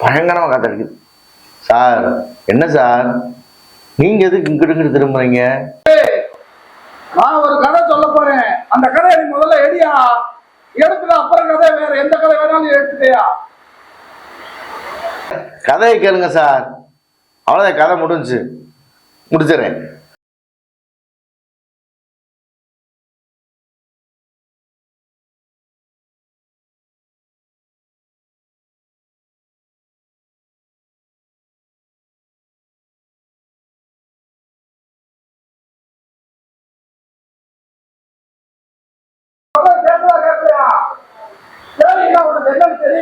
பயங்கரமாக காத்தடிக்குது சார் என்ன சார்? நீங்க எதுக்கு இங்கிட்டு திரும்புறீங்க? நான் ஒரு கதை சொல்ல போறேன். அந்த கதையை நீ முதல்ல எடியா எடுத்துட்டு அப்புறம் கதை வேற. எந்த கதை வேணாலும் எடுத்துட்டியா கதையை கேளுங்க சார். அவ்வளோதான் கதை முடிஞ்சுச்சு. முடிச்சிடுறேன்.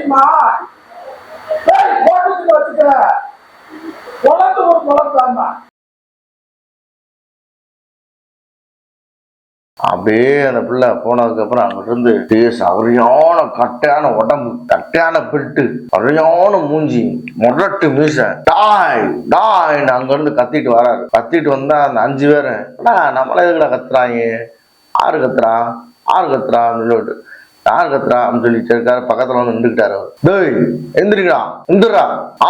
தெரியுமா? வச்சுக்க. ஒரு அப்படியே அந்த பிள்ளை போனதுக்கப்புறம் அங்கிட்டிருந்து அப்படியே சரியான கட்டையான உடம்பு கட்டையான பில்ட்டு சரியான மூஞ்சி முரட்டு மீச. டாய் அங்க இருந்து கத்திட்டு வராரு. கத்திட்டு வந்தா அந்த அஞ்சு பேரும் நம்மள எதுக்குடா கத்துறாங்க? ஆறு கத்துறா? ஆறு கத்துறா? அப்படின்னு சொல்லிட்டு யார் கத்துறா? அப்படின்னு சொல்லிட்டு இருக்காரு பக்கத்துல வந்து நின்றுக்கிட்டாரு அவர். டேய் எந்திரிக்கடா எந்திரா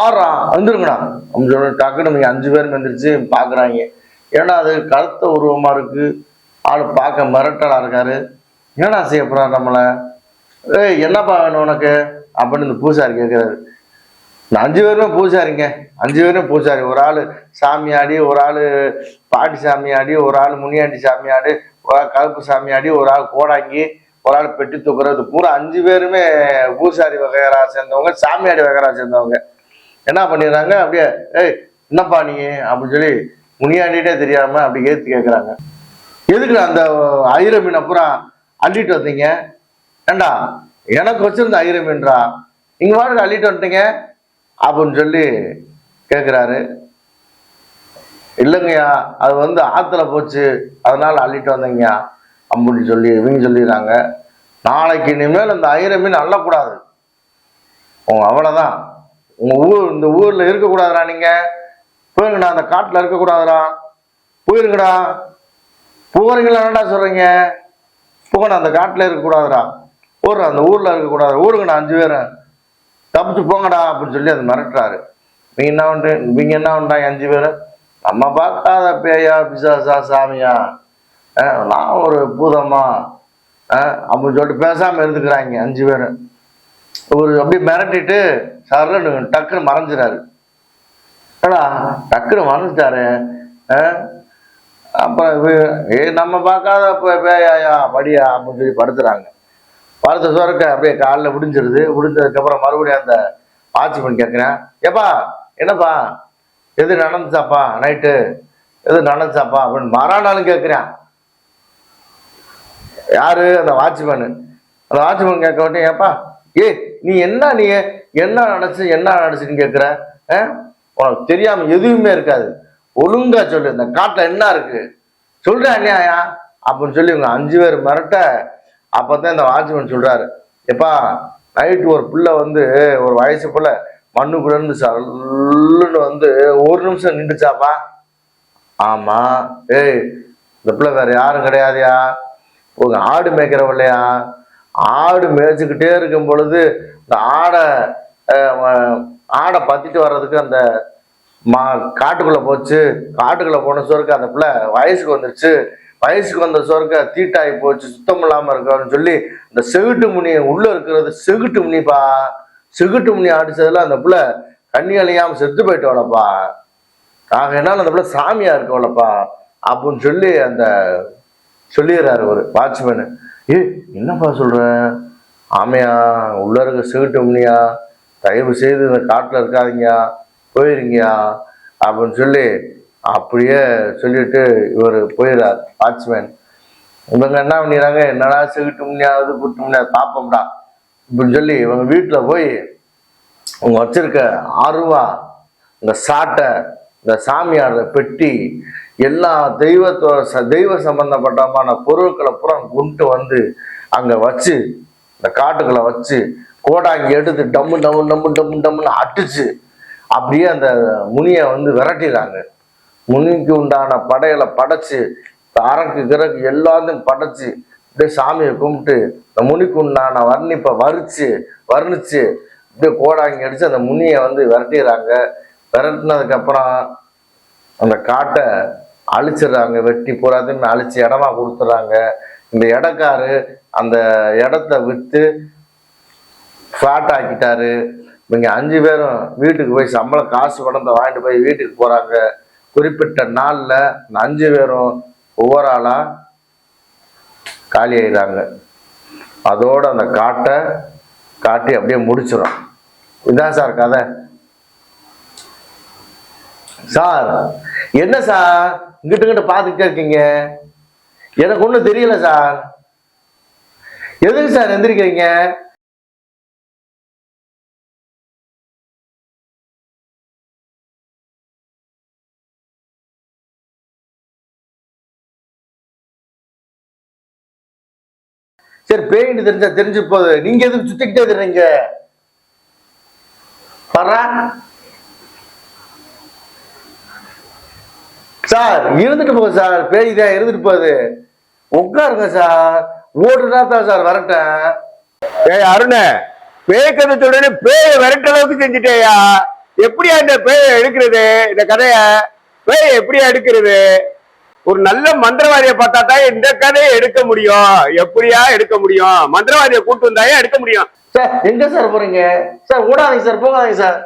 ஆறா எந்திருங்கடா அப்படின்னு சொல்லி டக்குன்னு நீங்க அஞ்சு பேரும் எந்திரிச்சு பாக்குறாங்க. ஏன்னா அது கருத்த உருவமா இருக்கு? ஆள் பார்க்க மிரட்டலா இருக்காரு. என்னடா செய்ய நம்மளை? ஏய் என்னப்பா வேணும் உனக்கு? அப்படின்னு இந்த பூசாரி கேட்கிறாரு இந்த அஞ்சு பேருமே பூசாரிங்க. அஞ்சு பேரும் பூசாரி. ஒரு ஆள் சாமியாடி ஒரு ஆள் பாட்டி சாமியாடி ஒரு ஆள் முனியாண்டி சாமியாடி ஒரு ஆள் கருப்பு சாமியாடி ஒரு ஆள் கோடாங்கி ஒரு ஆள் பெட்டி தூக்குறது. பூரா அஞ்சு பேருமே பூசாரி வகையரா சேர்ந்தவங்க சாமியாடி வகையரா சேர்ந்தவங்க. என்ன பண்ணிடுறாங்க? அப்படியே ஏய் என்னப்பா நீ? அப்படின்னு சொல்லி முனியாண்டிட்டே தெரியாம அப்படி ஏத்து கேட்குறாங்க எதுக்கு அந்த ஐர மீன் அப்புறம் அள்ளிட்டு வந்தீங்க? ஏண்டா எனக்கு வச்சிருந்த ஐர மீன்றா? இங்க வாடகை அள்ளிட்டு வந்துட்டீங்க. அப்படின்னு சொல்லி கேட்குறாரு இல்லைங்கய்யா அது வந்து ஆத்துல போச்சு. அதனால அள்ளிட்டு வந்தீங்கய்யா. அப்படின்னு சொல்லி இவங்க சொல்லிடுறாங்க. நாளைக்கு இனிமேல் இந்த ஐர மீன் அள்ளக்கூடாது. உங்க அவ்வளோதான் உங்கள் ஊர் இந்த ஊரில் இருக்கக்கூடாதுடா நீங்கள் போயிருங்கடா அந்த காட்டில் இருக்கக்கூடாதுடா. போயிருங்கடா. போகிறீங்களா என்னடா சொல்கிறீங்க போங்கடா அந்த காட்டில் இருக்கக்கூடாதுடா. ஊர் அந்த ஊரில் இருக்கக்கூடாது. ஊருங்கடா அஞ்சு பேரும் தப்பிச்சு போங்கடா அப்படின்னு சொல்லி அது மிரட்டுறாரு. நீங்க என்ன பண்ற நீங்கள் என்ன பண்றாங்க? அஞ்சு பேர். நம்ம பார்க்காத பேயா பிசாசா சாமியா? நான் ஒரு பூதமா அப்படின்னு சொல்லிட்டு பேசாமல் இருந்துக்கிறாங்க அஞ்சு பேரும் ஒரு அப்படியே மிரட்டிட்டு சரன்னு டக்குன்னு மறைஞ்சிடாரு ஏடா டக்குன்னு மறைஞ்சிட்டாரு? அப்புறம் ஏ நம்ம பார்க்காத பேயாயா படியா அப்படின்னு சொல்லி படுத்துறாங்க. படுத்த சுவரக்க அப்படியே காலில் விடிஞ்சிருது விடிஞ்சதுக்கப்புறம் மறுபடியும் அந்த வாட்ச்மேன் கேட்குறேன் ஏப்பா என்னப்பா? எது நடந்துச்சாப்பா நைட்டு? எது நடந்துச்சாப்பா? அப்படின்னு மறானாலும் கேட்குறேன் யாரு? அந்த வாட்ச்மேனு அந்த வாட்ச்மேன் கேட்க உடனே ஏப்பா ஏய் நீ என்ன நீ? என்ன நினைச்சு என்ன நினைச்சுன்னு கேட்குற? உனக்கு தெரியாம எதுவுமே இருக்காது. ஒழுங்கா சொல்லு. இந்த காட்டுல என்ன இருக்கு? சொல்ற இல்லையா அப்படின்னு சொல்லி இவங்க அஞ்சு பேர் மிரட்ட அப்பதான் இந்த வாட்ச்மேன் சொல்றாரு. எப்பா நைட்டு ஒரு பிள்ளை வந்து ஒரு வயசு பிள்ளை மண்ணுக்குள்ள இருந்து சல்லுன்னு வந்து ஒரு நிமிஷம் நின்றுச்சாப்பா? ஆமா. ஏய் இந்த பிள்ளை வேற யாரும் கிடையாதுயா? ஒரு ஆடு மேய்க்கிறவள்ளையா ஆடு மேய்ச்சிக்கிட்டே இருக்கும் பொழுது இந்த ஆடை ஆடை பத்திட்டு வர்றதுக்கு அந்த மா காட்டுக்குள்ளே போச்சு. காட்டுக்குள்ளே போன சோறுக்கு அந்த பிள்ளை வயசுக்கு வந்துருச்சு. வயசுக்கு வந்த சோறுக்கு தீட்டாகி போச்சு சுத்தம் இல்லாமல் இருக்கான்னு சொல்லி இந்த செகுட்டு முனி உள்ளே இருக்கிறது செகுட்டு முனிப்பா? செகுட்டு முனி அடித்ததில் அந்த பிள்ளை கண்ணி அழியாமல் செத்து போயிட்டோலப்பா என்ன அந்த பிள்ளை சாமியாக இருக்கவளப்பா. அப்படின்னு சொல்லி அந்த சொல்லிடுறாரு ஒரு வாட்ச்மேனு ஏ என்னப்பா சொல்கிறேன் ஆமையா உள்ள இருக்க சிகிட்டு முனியா தயவு செய்து இந்த காட்டில் இருக்காதிங்கயா? போயிருங்கயா? அப்படின்னு சொல்லி அப்படியே சொல்லிட்டு இவர் போயிடுறார் வாட்ச்மேன் இவங்க என்ன பண்ணிடுறாங்க? என்னடா சிகிட்டு முனியாவது குட்டு முனியா அப்படின்னு சொல்லி இவங்க வீட்டில் போய் அவங்க வச்சிருக்க அருவா இந்த சாட்டை இந்த சாமியாடுற பெட்டி எல்லா தெய்வத்தோ ச- தெய்வ சம்பந்தப்பட்டமான பொருட்களை பூரா கொண்டு வந்து அங்கே வச்சு இந்த காட்டுக்களை வச்சு கோடாங்கி எடுத்து டம்மு டம்மு டம்மு டம்மு டம்முன்னு அடிச்சு அப்படியே அந்த முனியை வந்து விரட்டிடுறாங்க. முனிக்கு உண்டான படையலை படைச்சு அரக்கு கிறக்கு எல்லாத்தையும் படைச்சு அப்படியே சாமியை கும்பிட்டு இந்த முனிக்கு உண்டான வர்ணிப்பை வரிச்சு வர்ணிச்சு இப்படியே கோடாங்கி அடிச்சு அந்த முனியை வந்து விரட்டிடுறாங்க. விரட்டினதுக்கப்புறம் அந்த காட்டை அழிச்சிடுறாங்க வெட்டி போறாதுன்னு அழிச்சு இடமா கொடுத்துட்றாங்க. இந்த இடக்காரு அந்த இடத்த விற்று ஃப்ளாட் ஆக்கிட்டாரு. இவங்க அஞ்சு பேரும் வீட்டுக்கு போய் சம்பளம் காசு பணத்தை வாங்கிட்டு போய் வீட்டுக்கு போறாங்க. குறிப்பிட்ட நாளில் இந்த அஞ்சு பேரும் ஒவ்வொரு ஆளாக காலி ஆயிடுறாங்க. அதோட அந்த காட்டை காட்டி அப்படியே முடிச்சிடும். இதுதான் சார் கதை. சார் என்ன சார்? இங்கிட்டு இங்கிட்ட பார்த்துக்கிட்டே இருக்கீங்க? எனக்கு ஒன்றும் தெரியல சார். எதுக்கு சார் எந்திரிக்கிறீங்க? சரி பெயிண்ட் தெரிஞ்சா தெரிஞ்சு போகுது. நீங்க எதுக்கு சுத்திக்கிட்டே இருக்கிறீங்க? பர்றா சார் இருந்துட்டு போகுது சார். பேய் தான் இருந்துட்டு போகுது. உட்காருங்க சார். ஓடுனா தான் சார் வரட்டேன். ஏய் அருண பேய் கதை சொல்றேன்னு பேய விரட்ட அளவுக்கு செஞ்சுட்டேயா? எப்படியா இந்த பேய எடுக்கிறது இந்த கதைய? பேய எப்படியா எடுக்கிறது? ஒரு நல்ல மந்திரவாதியை பார்த்தா தான் இந்த கதையை எடுக்க முடியும். எப்படியா எடுக்க முடியும்? மந்திரவாதியை கூட்டு வந்தாயா எடுக்க முடியும்? சார் எங்க சார் போறீங்க? சார் ஓடாதீங்க சார் போகாதீங்க சார்.